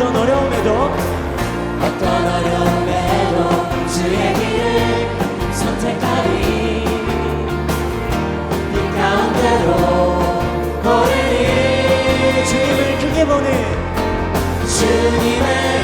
어떤 어려움에도 어떤 어려움에도 주의 길을 선택하리. 이 가운데로 걸으리. 주님을 크게 보니 주님의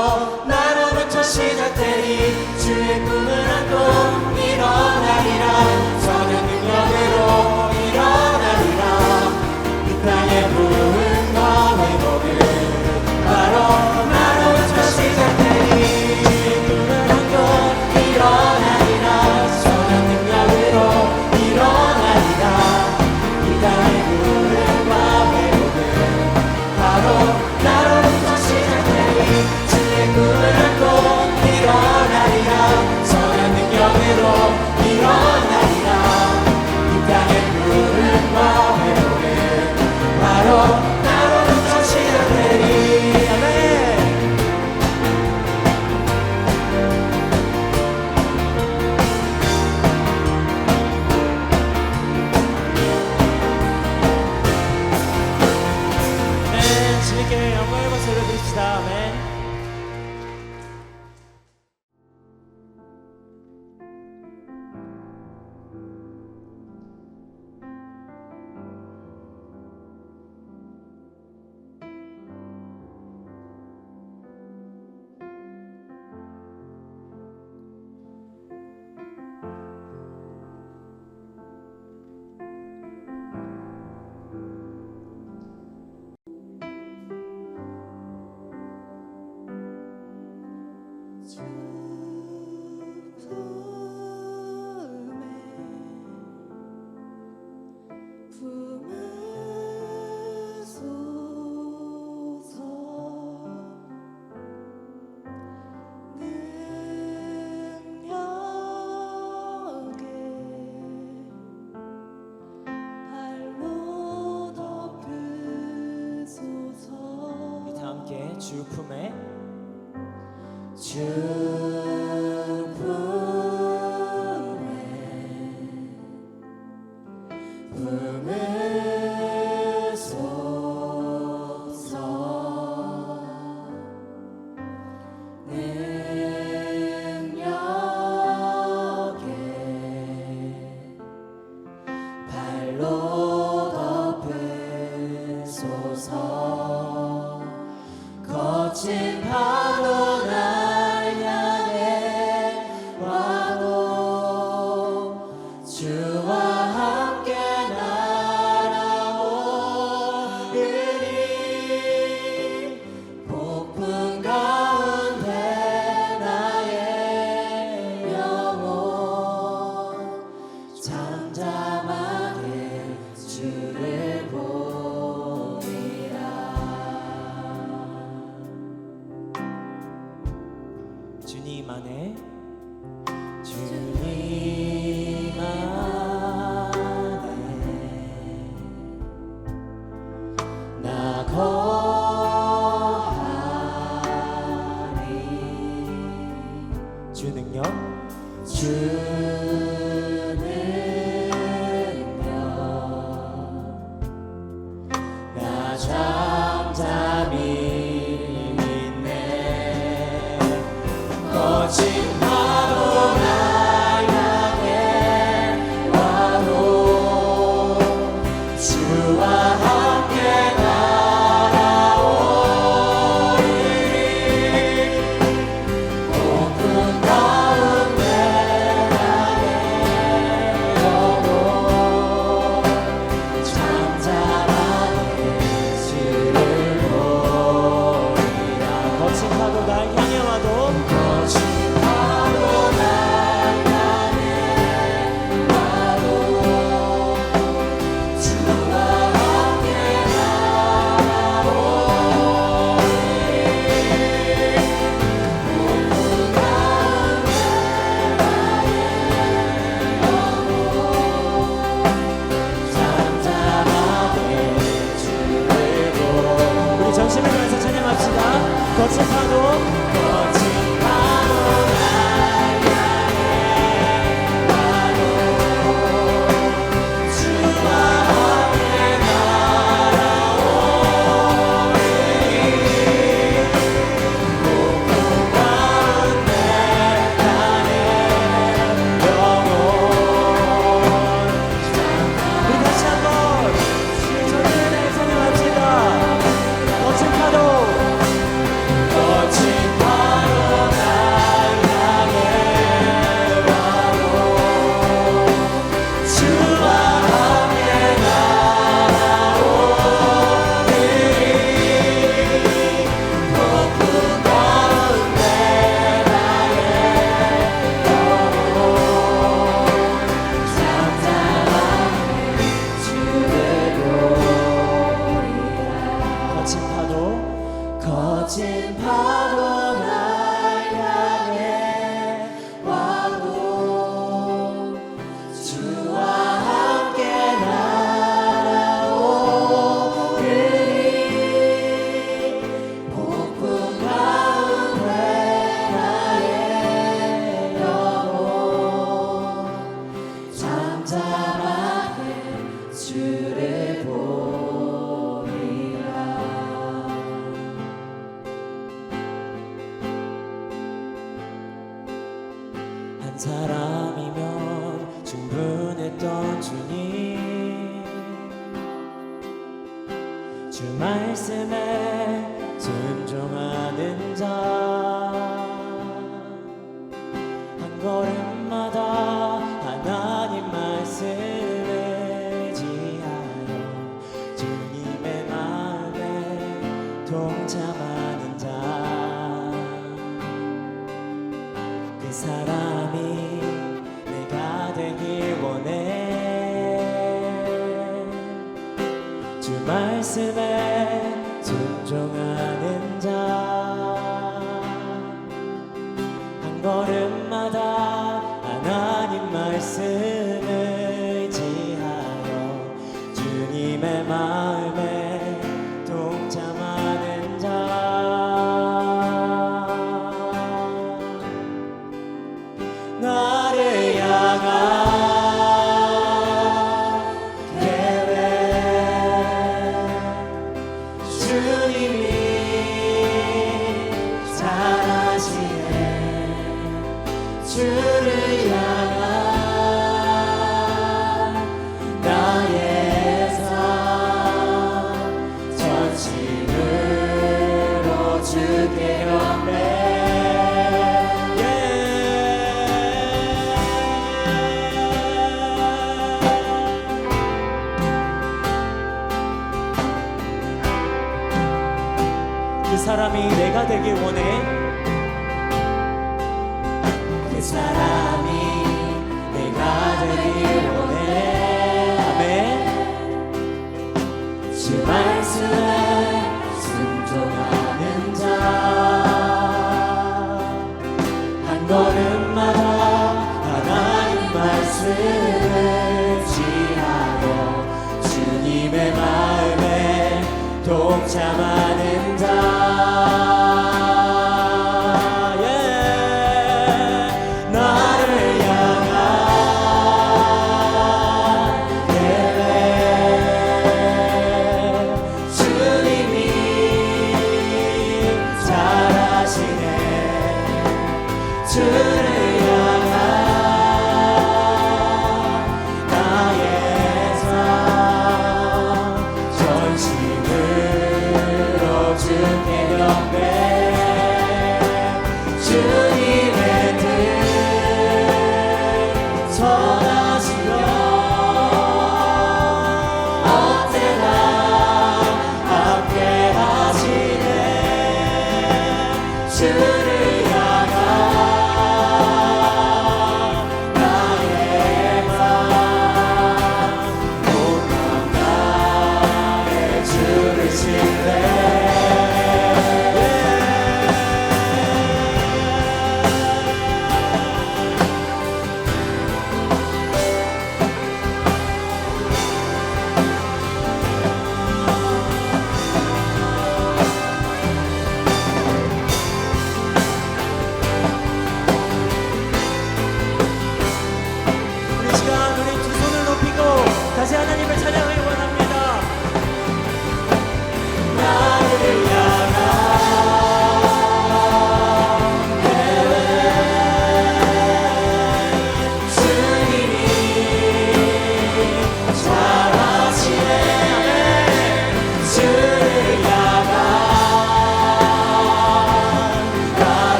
바라고 나로부터 시작되니 주의 꿈을 안고 일어나리라. 저녁 我紧 사람이 내가 되길 원해. 그 사람이 내가 되길 원해. 아멘. 주 말씀에 순종하는 자 한 걸음마다 하나님 말씀을 지하여 주님의 마음에 독참하는 cantar.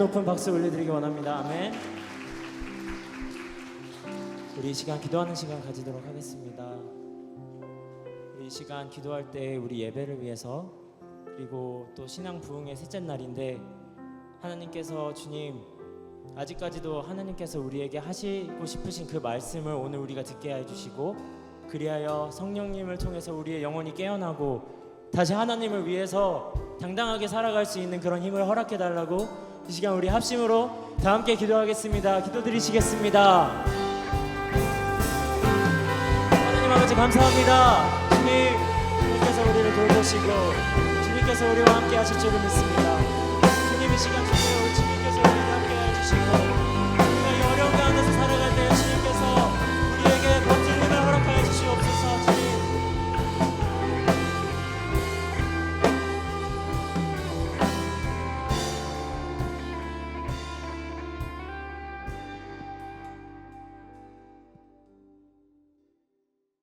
높은 박수 올려드리기 원합니다. 아멘. 우리 이 시간 기도하는 시간 가지도록 하겠습니다. 우리 이 시간 기도할 때 우리 예배를 위해서 그리고 또 신앙 부흥의 셋째 날인데 하나님께서 주님 아직까지도 하나님께서 우리에게 하시고 싶으신 그 말씀을 오늘 우리가 듣게 해주시고 그리하여 성령님을 통해서 우리의 영혼이 깨어나고 다시 하나님을 위해서 당당하게 살아갈 수 있는 그런 힘을 허락해 달라고 이 시간 우리 합심으로 다 함께 기도하겠습니다. 기도드리시겠습니다. 하나님 아버지 감사합니다. 주님, 주님께서 우리를 돌보시고 주님께서 우리와 함께 하실 줄을 믿습니다. 주님 이 시간